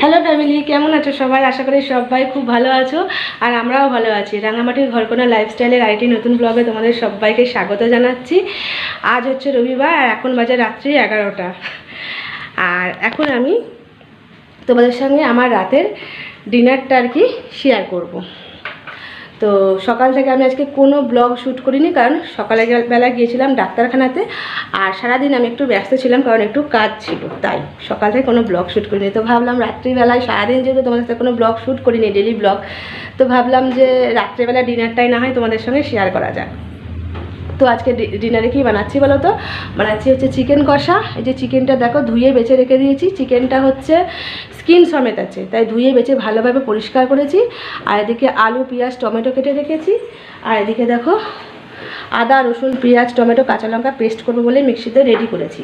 Hello family কেমন আছো সবাই? আশা করি সবাই খুব ভালো আছো, আর আমরাও ভালো আছি। রাঙামাটির ঘরকোনা লাইফস্টাইলের আইটি নতুন ব্লগে তোমাদের সবাইকে স্বাগত জানাচ্ছি। আজ হচ্ছে রবিবার, আর এখন বাজে রাত্রি এগারোটা। আর এখন আমি তোমাদের সঙ্গে আমার রাতের ডিনারটা আর কি শেয়ার করব। তো সকাল থেকে আমি আজকে কোনো ব্লগ শ্যুট করিনি, কারণ সকালে বেলা গিয়েছিলাম ডাক্তারখানাতে আর সারাদিন আমি একটু ব্যস্ত ছিলাম, কারণ একটু কাজ ছিল, তাই সকাল থেকে কোনো ব্লগ শ্যুট করিনি। তো ভাবলাম রাত্রিবেলায়, সারাদিন যেহেতু তোমাদের সাথে কোনো ব্লগ শ্যুট করিনি ডেলি ব্লগ, তো ভাবলাম যে রাত্রিবেলা ডিনারটাই না হয় তোমাদের সঙ্গে শেয়ার করা যাক। তো আজকে ডিনারে কি বানাচ্ছি বলো তো? বানাচ্ছি হচ্ছে চিকেন কষা। এই যে চিকেনটা দেখো, ধুয়ে বেছে রেখে দিয়েছি। চিকেনটা হচ্ছে স্কিন সমেত আছে। তাই ধুয়ে বেছে ভালোভাবে পরিষ্কার করেছি। আর এদিকে আলু, পেঁয়াজ, টমেটো কেটে রেখেছি। আর এদিকে দেখো, আদা, রসুন, পেঁয়াজ, টমেটো, কাঁচা লঙ্কা পেস্ট করব বলে মিক্সিতে রেডি করেছি।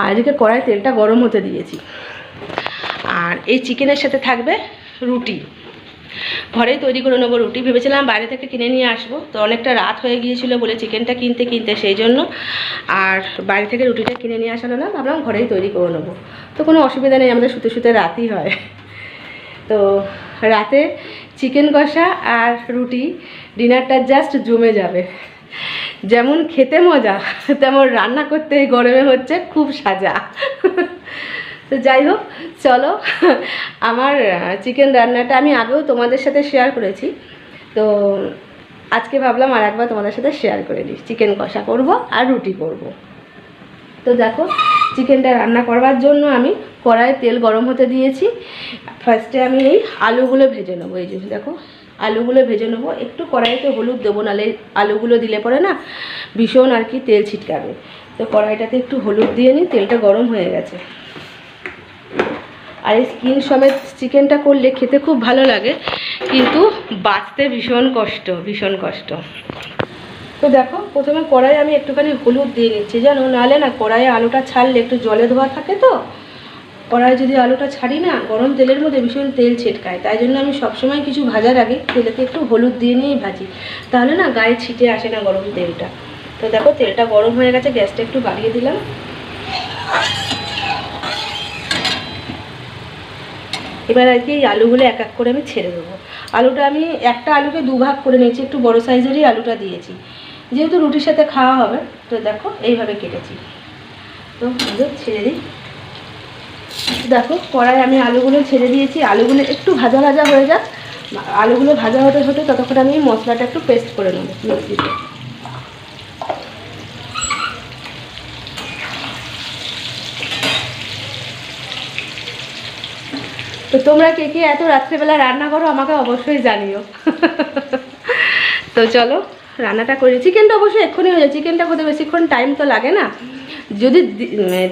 আর এদিকে কড়াই তেলটা গরম হতে দিয়েছি। আর এই চিকেনের সাথে থাকবে রুটি। ঘরেই তৈরি করে নেব রুটি। ভেবেছিলাম বাইরে থেকে কিনে নিয়ে আসব। তো অনেকটা রাত হয়ে গিয়েছিল বলে চিকেনটা কিনতে কিনতে সেই জন্য। আর বাইরে থেকে রুটিটা কিনে নিয়ে আসা হলো না ভাবলাম ঘরেই তৈরি করে নেব। তো কোনো অসুবিধা নেই, আমাদের শুতে শুতে রাতই হয়। তো রাতে চিকেন কষা আর রুটি, ডিনারটা জাস্ট জমে যাবে। যেমন খেতে মজা, তেমন রান্না করতে গরমে হচ্ছে খুব সাজা। তো যাই হোক, চলো। আমার চিকেন রান্নাটা আমি আগেও তোমাদের সাথে শেয়ার করেছি। তো আজকে ভাবলাম আর একবার তোমাদের সাথে শেয়ার করে দিই। চিকেন কষা করব আর রুটি করব। তো দেখো চিকেনটা রান্না করবার জন্য আমি কড়াইয়ে তেল গরম হতে দিয়েছি। ফার্স্টে আমি এই আলুগুলো ভেজে নেব। এই যে দেখো, আলুগুলো ভেজে নেব। একটু কড়াইতে হলুদ দেবো নাহলে আলুগুলো দিলে পরে না ভীষণ আর কি তেল ছিটকাবে। তো কড়াইটাতে একটু হলুদ দিয়ে নিই তেলটা গরম হয়ে গেছে। আর এই স্কিন সমেত চিকেনটা করলে খেতে খুব ভালো লাগে, কিন্তু বাঁচতে ভীষণ কষ্ট ভীষণ কষ্ট। তো দেখো, প্রথমে কড়াই আমি একটুখানি হলুদ দিয়ে নিচ্ছি, জানো? নাহলে না কড়াইয়ে আলুটা ছাড়লে একটু জলে ধোয়া থাকে তো? কড়াই যদি আলুটা ছাড়ি না, গরম তেলের মধ্যে ভীষণ তেল ছিটকায়, তাই জন্য আমি সবসময় কিছু ভাজার আগে তেলেতে একটু হলুদ দিয়ে নিয়েই ভাজি। তাহলে না গায়ে ছিটে আসে না গরম তেলটা। তো দেখো, তেলটা গরম হয়ে গেছে, গ্যাসটা একটু বাড়িয়ে দিলাম। এবার আর কি এই আলুগুলো এক এক করে আমি ছেড়ে দেবো। আলুটা আমি একটা আলুকে দুভাগ করে নিয়েছি, একটু বড় সাইজেরই আলুটা দিয়েছি। যেহেতু রুটির সাথে খাওয়া হবে, তো দেখো এইভাবে কেটেছি। তো ছেড়ে দিই। দেখো কড়াই আমি আলুগুলো ছেড়ে দিয়েছি, আলুগুলো একটু ভাজা ভাজা হয়ে যাক। আলুগুলো ভাজা হতে হতে ততক্ষণ আমি মশলাটা একটু পেস্ট করে নেব। মিক্সিতে তো তোমরা কে কে এত রাত্রেবেলা রান্না করো আমাকে অবশ্যই জানিও। তো চলো, রান্নাটা করি চিকেনটা অবশ্যই এক্ষুনি হয়ে যায় চিকেনটা হতে বেশিক্ষণ টাইম তো লাগে না। যদি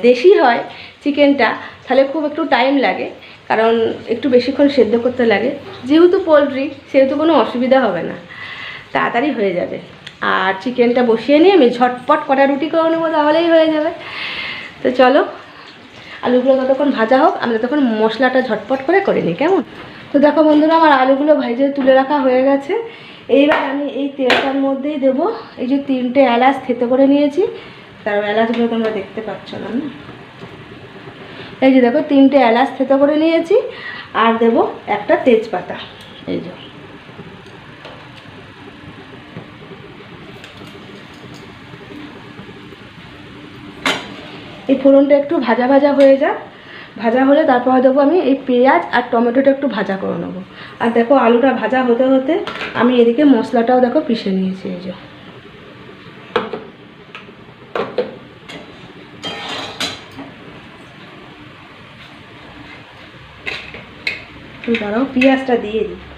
দেশি হয় চিকেনটা তাহলে খুব একটু টাইম লাগে। কারণ একটু বেশিক্ষণ সেদ্ধ করতে লাগে। যেহেতু পোলট্রি সেহেতু কোনো অসুবিধা হবে না। তাড়াতাড়ি হয়ে যাবে। আর চিকেনটা বসিয়ে নিয়ে আমি ঝটপট কটা রুটি করে নেব, তাহলেই হয়ে যাবে। তো চলো আলুগুলো ততক্ষণ ভাজা হোক, আমরা তখন মশলাটা ঝটপট করে করে নিই, কেমন? তো দেখো বন্ধুরা, আমার আলুগুলো ভেজে তুলে রাখা হয়ে গেছে। এইবার আমি এই তেলটার মধ্যেই দেব। এই যে তিনটে এলাচ থেতে করে নিয়েছি। তার এলাচগুলো তোমরা দেখতে পাচ্ছ না না? এই যে দেখো, তিনটে এলাচ থেতে করে নিয়েছি। আর দেব একটা তেজপাতা। এই যে। এই ফোড়নটা একটু ভাজা ভাজা হয়ে যাক। ভাজা হলে তারপর দেবো আমি এই পেঁয়াজ আর টমেটোটা একটু ভাজা করে নেব। আর দেখো আলুটা ভাজা হতে হতে আমি এদিকে মশলাটাও দেখো পিষে নিয়েছি এই যে। দাঁড়াও পেঁয়াজটা দিয়ে দিই।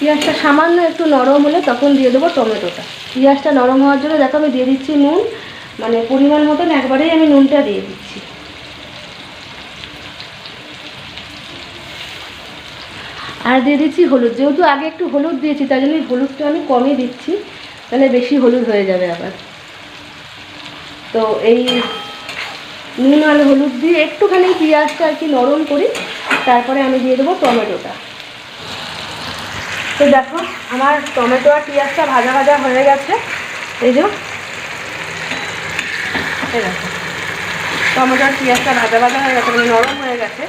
পেঁয়াজটা সামান্য একটু নরম হলে তখন দিয়ে দেবো টমেটোটা। পেঁয়াজটা নরম হওয়ার জন্য দেখো আমি দিয়ে দিচ্ছি নুন। মানে পরিমাণ মতন একবারেই আমি নুনটা দিয়ে দিচ্ছি। আর দিয়ে দিচ্ছি হলুদ। যেহেতু আগে একটু হলুদ দিয়েছি তাই জন্য হলুদটা আমি কমই দিচ্ছি। তাহলে বেশি হলুদ হয়ে যাবে আবার। তো এই নুন আর হলুদ দিয়ে একটুখানি পেঁয়াজটা আর কি নরম করি তারপরে আমি দিয়ে দেবো টমেটোটা। তো দেখো, আমার টমেটো আর পেঁয়াজটা ভাজা ভাজা হয়ে গেছে। এই যে টমেটো আর পেঁয়াজটা ভাজা ভাজা হয়ে গেছে মানে নরম হয়ে গেছে।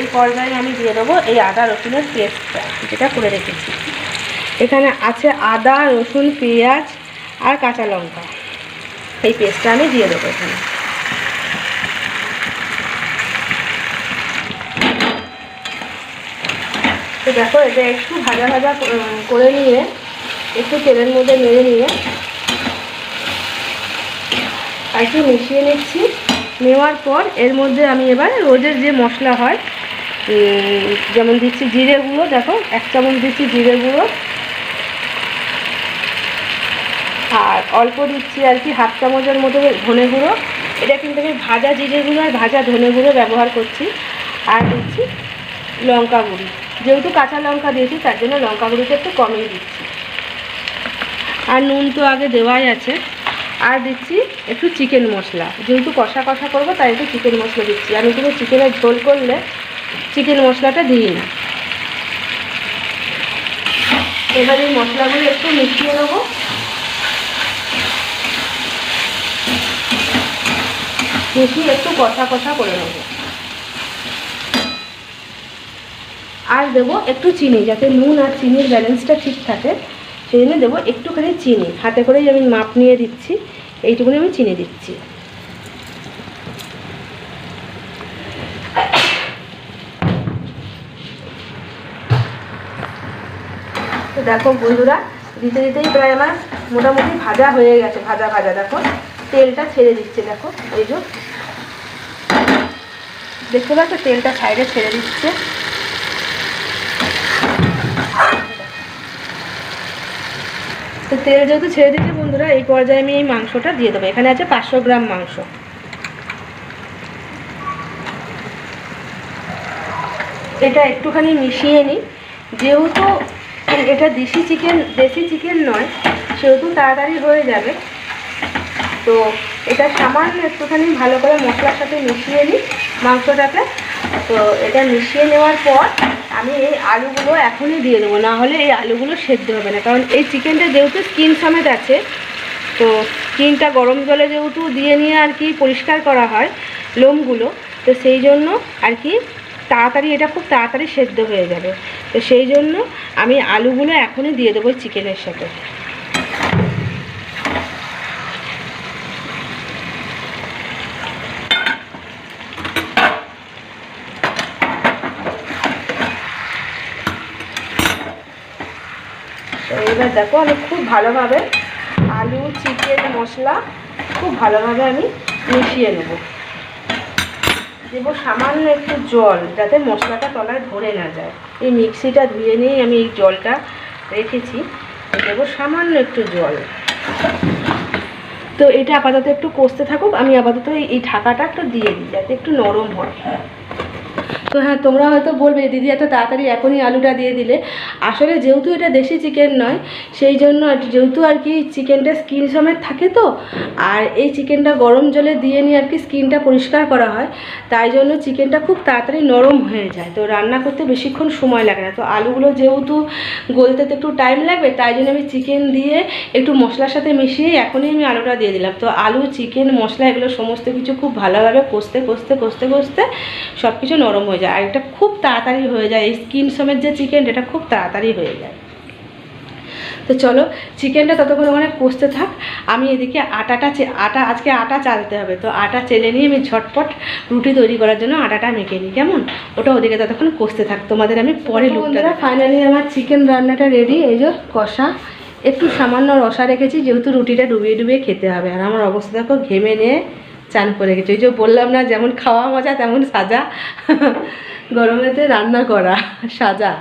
এই পর্যায়ে আমি দিয়ে দেবো এই আদা রসুনের পেস্টটা, যেটা করে রেখেছি। এখানে আছে আদা, রসুন, পেঁয়াজ আর কাঁচা লঙ্কা। এই পেস্টটা আমি দিয়ে দেবো এখানে। তো দেখো এটা একটু ভাজা ভাজা করে নিয়ে, একটু তেলের মধ্যে মেরে নিয়ে, আর একটু মিশিয়ে নিচ্ছি। নেওয়ার পর এর মধ্যে আমি এবার রোজের যে মশলা হয় যেমন দিচ্ছি জিরে গুঁড়ো, দেখো, এক চামচ দিচ্ছি জিরে গুঁড়ো। আর অল্প দিচ্ছি আর কি হাফ চামচের মতো ধনে গুঁড়ো। এটা কিন্তু আমি ভাজা জিরে গুঁড়ো আর ভাজা ধনে গুঁড়ো ব্যবহার করছি। আর দিচ্ছি লঙ্কা গুঁড়ি। যেহেতু কাঁচা লঙ্কা দিয়েছি, তার জন্য লঙ্কা গুঁড়িটা একটু কমিয়ে দিচ্ছি। আর নুন তো আগে দেওয়াই আছে। আর দিচ্ছি একটু চিকেন মশলা। যেহেতু কষা কষা করব, তাই একটু চিকেন মশলা দিচ্ছি। আমি কিন্তু চিকেনের ঝোল করলে চিকেন মশলাটা দিই না। এবার এই মশলাগুলো একটু মিশিয়ে নেব। মিশিয়ে একটু কষা কষা করে নেব। আর দেবো একটু চিনি যাতে নুন আর চিনির ব্যালেন্সটা ঠিক থাকে। সেই জন্য দেবো একটুখানি চিনি। হাতে করেই আমি মাপ নিয়ে দিচ্ছি। এইটুকুনি আমি চিনি দিচ্ছি। তো দেখো বন্ধুরা, দিতে দিতেই প্রায় আমার মোটামুটি ভাজা হয়ে গেছে, ভাজা ভাজা। দেখো, তেলটা ছেড়ে দিচ্ছে, দেখো ওই যে। দেখতে পাচ্ছ, তেলটা সাইডে ছেড়ে দিচ্ছে। তো তেল যেহেতু ছেড়ে দিচ্ছে বন্ধুরা, এই পর্যায়ে আমি এই মাংসটা দিয়ে দেবো। এখানে আছে পাঁচশো গ্রাম মাংস। এটা একটুখানি মিশিয়ে নিই। যেহেতু এটা দেশি চিকেন দেশি চিকেন নয়, সেহেতু তাড়াতাড়ি হয়ে যাবে। তো এটা সামান্য একটুখানি ভালো করে মশলার সাথে মিশিয়ে নিই মাংসটাকে। তো এটা মিশিয়ে নেওয়ার পর আমি এই আলুগুলো এখনই দিয়ে দেবো, না হলে এই আলুগুলো সেদ্ধ হবে না। কারণ এই চিকেনটা যেহেতু স্কিন সমেত আছে, তো স্কিনটা গরম জলে যেহেতু দিয়ে নিয়ে আর কি পরিষ্কার করা হয় লোমগুলো, তো সেই জন্য আর কি তাড়াতাড়ি, এটা খুব তাড়াতাড়ি সেদ্ধ হয়ে যাবে। তো সেই জন্য আমি আলুগুলো এখনই দিয়ে দেবো চিকেনের সাথে। তো এইবার দেখো আমি খুব ভালোভাবে আলু, চিকেন, মশলা খুব ভালোভাবে আমি মিশিয়ে নেব। দেবো সামান্য একটু জল যাতে মশলাটা তলায় ধরে না যায়। এই মিক্সিটা ধুয়ে নিয়েই আমি এই জলটা রেখেছি। দেবো সামান্য একটু জল। তো এটা আপাতত একটু কষতে থাকুক, আমি আপাতত এই- ঢাকাটা একটু দিয়ে দিই, যাতে একটু নরম হয়। হ্যাঁ তোমরা হয়তো বলবে দিদি এত তাড়াতাড়ি এখনই আলুটা দিয়ে দিলে। আসলে যেহেতু এটা দেশি চিকেন নয়, সেই জন্য যেহেতু আর কি চিকেনটা স্কিন সমেত থাকে তো, আর এই চিকেনটা গরম জলে দিয়ে নিয়ে আর কি স্কিনটা পরিষ্কার করা হয়, তাই জন্য চিকেনটা খুব তাড়াতাড়ি নরম হয়ে যায়। তো রান্না করতে বেশিক্ষণ সময় লাগে না। তো আলুগুলো যেহেতু গলতে তো একটু টাইম লাগবে, তাই জন্য আমি চিকেন দিয়ে একটু মশলার সাথে মিশিয়ে এখনই আমি আলুটা দিয়ে দিলাম। তো আলু চিকেন মশলা, এগুলো সমস্ত কিছু খুব ভালোভাবে কষতে কষতে কষতে কষতে সব কিছু নরম হয়ে যায়। আর এটা খুব তাড়াতাড়ি হয়ে যায়। এই স্কিন সমেত যে চিকেন এটা খুব তাড়াতাড়ি হয়ে যায়। তো চলো চিকেনটা ততক্ষণ ওখানে কষতে থাক। আমি এদিকে আটাটা চে- আটা আজকে আটা চালতে হবে। তো আটা চেলে নিয়ে আমি ঝটপট রুটি তৈরি করার জন্য আটাটা মেখে নিই কেমন? ওটা ওদিকে ততক্ষণ কষতে থাক। তোমাদের আমি পরে লুকটা ফাইনালি আমার চিকেন রান্নাটা রেডি এই যে কষা। একটু সামান্য রসা রেখেছি যেহেতু রুটিটা ডুবিয়ে ডুবিয়ে খেতে হবে। আর আমার অবস্থা দেখো ঘেমে নিয়ে চান করে গেছে। ওই যে বললাম না, যেমন খাওয়া মজা, তেমন সাজা। গরমেতে রান্না করা, সাজা।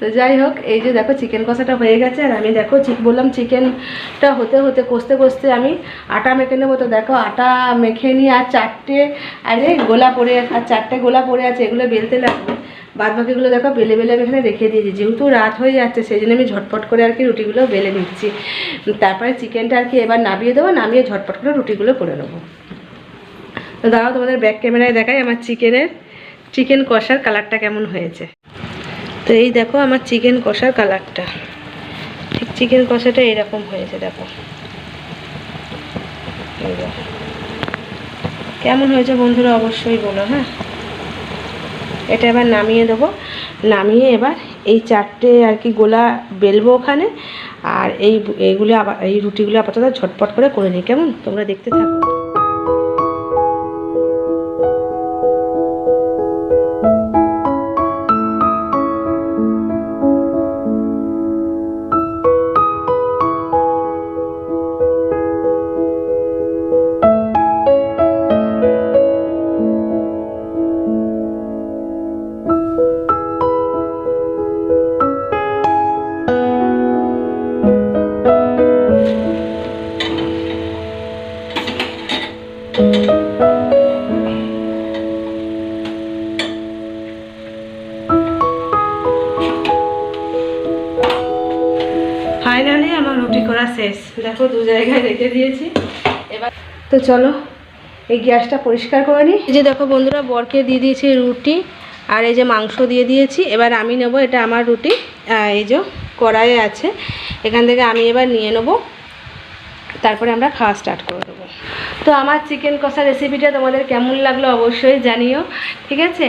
তো যাই হোক, এই যে দেখো চিকেন কষাটা হয়ে গেছে, আর আমি দেখো বললাম চিকেনটা হতে হতে কষতে কষতে আমি আটা মেখে নেব। তো দেখো আটা মেখে নিয়ে আর চারটে, আরে গোলা পড়ে আর চারটে গোলা পড়ে আছে, এগুলো বেলতে লাগবে। বাদ বাকিগুলো দেখো বেলে বেলে আমি এখানে রেখে দিয়েছি। যেহেতু রাত হয়ে যাচ্ছে, সেই জন্য আমি ঝটপট করে আর কি রুটিগুলো বেলে নিচ্ছি। তারপরে চিকেনটা আর কি এবার নামিয়ে দেবো, নামিয়ে ঝটপট করে রুটিগুলো করে নেব। দাঁড়াও তোমাদের ব্যাক ক্যামেরায় দেখাই আমার চিকেনের চিকেন কষার কালারটা কেমন হয়েছে। তো এই দেখো আমার চিকেন কষার কালারটা ঠিক চিকেন কষাটা এরকম হয়েছে, দেখো। কেমন হয়েছে বন্ধুরা, অবশ্যই বলো হ্যাঁ? এটা এবার নামিয়ে দেবো। নামিয়ে এবার এই চারটে আর কি গোলা বেলবো ওখানে, আর এই এইগুলো আবার, এই রুটিগুলো আপাতত ঝটপট করে করে নিই, কেমন? তোমরা দেখতে থাকো। রুটি করা শেষ। দেখো দু জায়গায় রেখে দিয়েছি। এবার তো চলো, এই গ্যাসটা পরিষ্কার করে নিই যে দেখো বন্ধুরা, বরকে দিয়ে দিয়েছি রুটি আর এই যে মাংস দিয়ে দিয়েছি। এবার আমি নেব এটা আমার রুটি এই যে কড়াইয়ে আছে। এখান থেকে আমি এবার নিয়ে নেব। তারপরে আমরা খাওয়া স্টার্ট করে দেবো। তো আমার চিকেন কষা রেসিপিটা তোমাদের কেমন লাগল অবশ্যই জানিও, ঠিক আছে?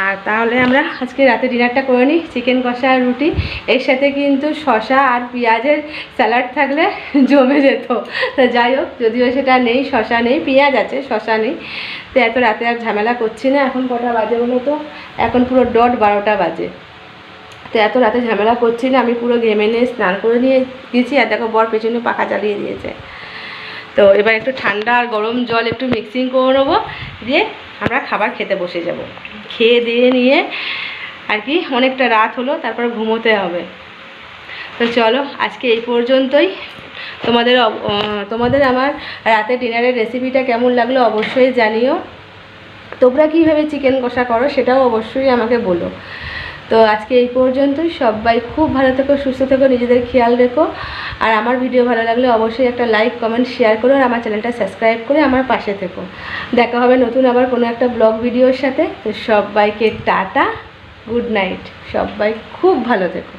আর তাহলে আমরা আজকে রাতে ডিনারটা করে নিই, চিকেন কষা আর রুটি। এর সাথে কিন্তু শশা আর পেঁয়াজের স্যালাড থাকলে জমে যেত। তো যাই হোক, যদিও সেটা নেই শশা নেই, পেঁয়াজ আছে শশা নেই। তো এত রাতে আর ঝামেলা করছি না, এখন কটা বাজে বলো তো? এখন পুরো ডট বারোটা বাজে। তো এত রাতে ঝামেলা করছি না, আমি পুরো ঘেমে নিয়ে স্নান করে নিয়ে গেছি, আর দেখো বর পেছনে পাখা চালিয়ে দিয়েছে। তো এবার একটু ঠান্ডা আর গরম জল একটু মিক্সিং করে নেব, দিয়ে আমরা খাবার খেতে বসে যাব। খেয়ে দিয়ে নিয়ে আর কি অনেকটা রাত হলো, তারপর ঘুমোতে হবে। তো চলো, আজকে এই পর্যন্তই। তোমাদের তোমাদের আমার রাতে ডিনারের রেসিপিটা কেমন লাগল অবশ্যই জানিও। তোমরা কীভাবে চিকেন কষা করো সেটাও অবশ্যই আমাকে বলো। তো আজকে এই পর্যন্তই। সবাই খুব ভালো থেকো, সুস্থ থেকো, নিজেদের খেয়াল রেখো। আর আমার ভিডিও ভালো লাগলে অবশ্যই একটা লাইক কমেন্ট শেয়ার করো আর আমার চ্যানেলটা সাবস্ক্রাইব করে আমার পাশে থেকো। দেখা হবে নতুন আবার কোনো একটা ব্লগ ভিডিওর সাথে। তো সবাইকে টাটা গুড নাইট সবাই খুব ভালো থেকো।